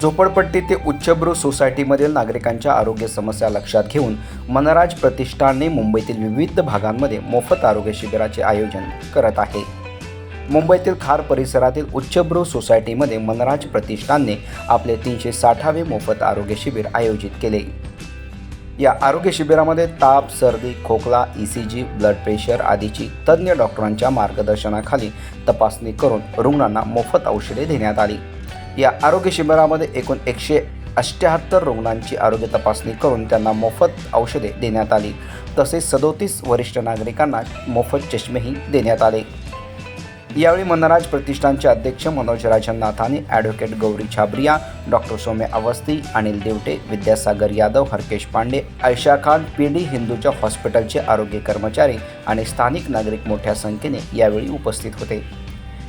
झोपडपट्टी ते उच्चभ्रू सोसायटीमधील नागरिकांच्या आरोग्य समस्या लक्षात घेऊन मनराज प्रतिष्ठानने मुंबईतील विविध भागांमध्ये मोफत आरोग्य शिबिराचे आयोजन करत आहे. मुंबईतील खार परिसरातील उच्चभ्रू सोसायटीमध्ये मनराज प्रतिष्ठानने आपले तीनशे साठावे मोफत आरोग्य शिबिर आयोजित केले. या आरोग्य शिबिरामध्ये ताप सर्दी खोकला E C G blood pressure आदीची तज्ज्ञ डॉक्टरांच्या मार्गदर्शनाखाली तपासणी करून रुग्णांना मोफत औषधे देण्यात आली. या आरोग्य शिबिरामध्ये एकूण एकशे अष्ट्याहत्तर रुग्णांची आरोग्य तपासणी करून त्यांना मोफत औषधे देण्यात आली. तसेच सदोतीस वरिष्ठ नागरिकांना मोफत चष्मेही देण्यात आले. यावेळी मनराज प्रतिष्ठानचे अध्यक्ष Manoj Rajan Nathani advocate Gauri Chhabria doctor Saumya Awasthi Anil Devte Vidyasagar Yadav Harkesh Pandey Ayesha Khan P D हिंदूच्या हॉस्पिटलचे आरोग्य कर्मचारी आणि स्थानिक नागरिक मोठ्या संख्येने यावेळी उपस्थित होते.